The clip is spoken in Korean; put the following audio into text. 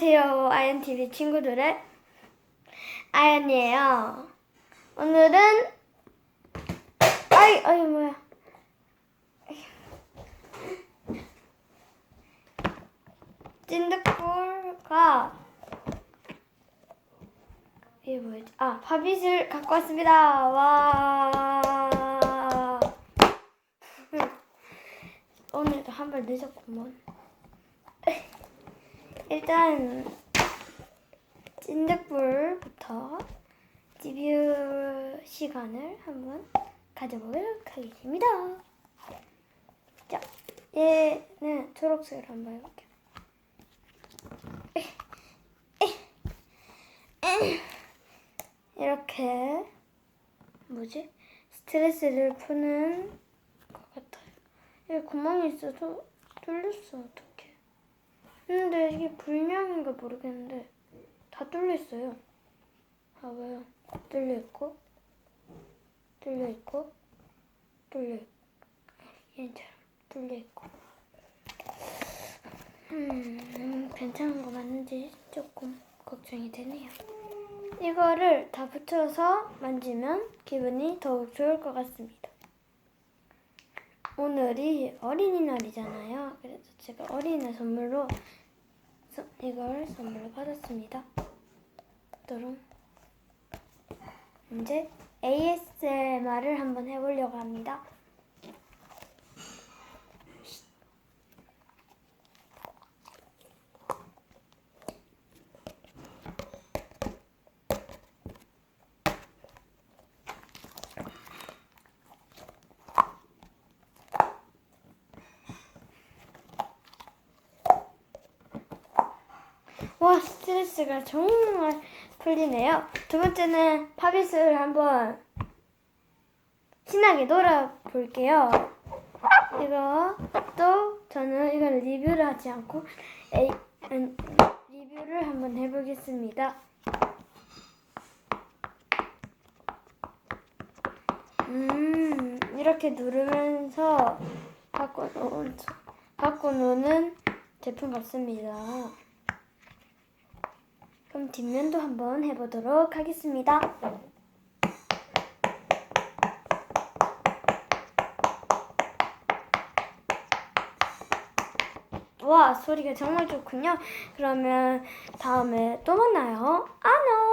안녕하세요. 아연TV 친구들의 아연이에요. 오늘은, 아이, 아이, 뭐야. 찐득볼과, 이게 뭐였지? 아, 파빗을 갖고 왔습니다. 와. 오늘도 한 발 늦었구먼. 일단 찐득불부터 리뷰 시간을 한번 가져보도록 하겠습니다. 자, 얘는 초록색으로 한번 해볼게요. 이렇게 뭐지? 스트레스를 푸는 것 같아요. 여기 구멍이 있어서 뚫렸어. 근데 이게 불량인가 모르겠는데 다 뚫려 있어요. 봐봐요. 뚫려 있고, 뚫려 있고, 뚫려 있고, 얘처럼 뚫려 있고. 음, 괜찮은 거 맞는지 조금 걱정이 되네요. 이거를 다 붙여서 만지면 기분이 더욱 좋을 것 같습니다. 오늘이 어린이날이잖아요. 그래서 제가 어린이날 선물로 서- 이걸 선물로 받았습니다. 또롱. 이제 ASMR을 한번 해보려고 합니다. 와 스트레스가 정말 풀리네요. 두 번째는 파빗을 한번 신나게 놀아볼게요. 이거 또 저는 이걸 리뷰를 하지 않고 에이, 음, 리뷰를 한번 해보겠습니다. 음 이렇게 누르면서 바꿔놓은 바꿔놓는 제품 같습니다. 그럼 뒷면도 한번 해보도록 하겠습니다. 와, 소리가 정말 좋군요. 그러면 다음에 또 만나요. 안녕!